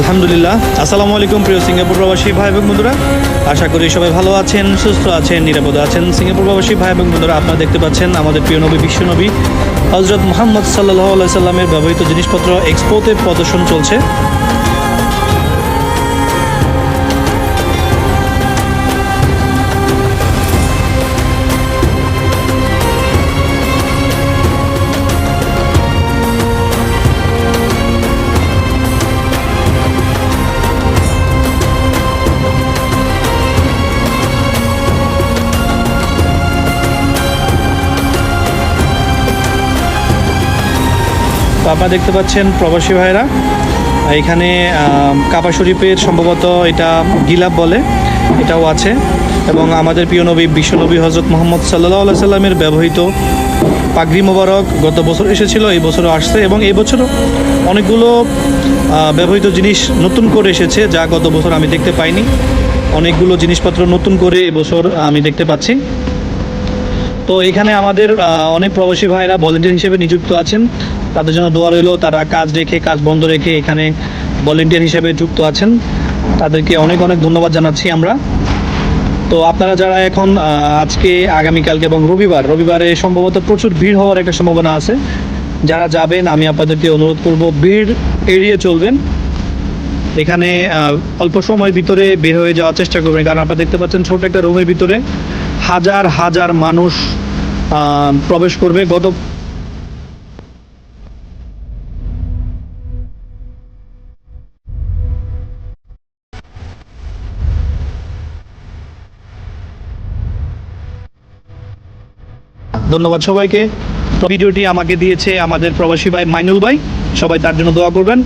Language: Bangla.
আলহামদুলিল্লাহ। আসসালামু আলাইকুম প্রিয় সিঙ্গাপুর প্রবাসী ভাই এবং বন্ধুরা। আশা করি সবাই ভালো আছেন, সুস্থ আছেন, নিরাপদে আছেন। সিঙ্গাপুর প্রবাসী ভাই এবং বন্ধুরা, আপনারা দেখতে পাচ্ছেন আমাদের প্রিয় নবী বিশ্বনবী হজরত মোহাম্মদ সাল্লাহ আল্লাহ সাল্লামের ব্যবহৃত জিনিসপত্র এক্সপোতে প্রদর্শন চলছে। তো আপনারা দেখতে পাচ্ছেন প্রবাসী ভাইরা। এখানে কাবা শরীফের সম্ভবত এটা গিলাপ বলে, এটাও আছে। এবং আমাদের প্রিয় নবী, বিশ্বনবী হজরত মোহাম্মদ সাল্লাহ সাল্লামের ব্যবহৃত পাগড়ি মোবারক গত বছর এসেছিল, এই বছরও আসছে এবং এই বছরও অনেকগুলো ব্যবহৃত জিনিস নতুন করে এসেছে, যা গত বছর আমি দেখতে পাইনি। অনেকগুলো জিনিসপত্র নতুন করে এবছর আমি দেখতে পাচ্ছি। তো এখানে আমাদের অনেক প্রবাসী ভাইরা ভলেন্টিয়ার হিসেবে নিযুক্ত আছেন। তাদের জন্য দোয়া রইল, তারা কাজ রেখে, কাজ বন্ধ রেখে এখানে ভলেন্টিয়ার হিসেবে যুক্ত আছেন। তাদেরকে অনেক অনেক ধন্যবাদ জানাচ্ছি আমরা। তো আপনারা যারা এখন আজকে আগামীকালকে এবং রবিবার, রবিবারে সম্ভবত প্রচুর ভিড় হওয়ার একটা সম্ভাবনা আছে। যারা যাবেন, আমি আপনাদেরকে অনুরোধ করব, ভিড় এড়িয়ে চলবেন। এখানে অল্প সময়ের ভিতরে বের হয়ে যাওয়ার চেষ্টা করবেন, কারণ আপনারা দেখতে পাচ্ছেন ছোট একটা রুমের ভিতরে হাজার হাজার মানুষ প্রবেশ করবে। গত ধন্যবাদ সবাইকে। ভিডিওটি আমাকে দিয়েছে আমাদের প্রবাসী ভাই মাইনুল ভাই। সবাই তার জন্য দোয়া করবেন।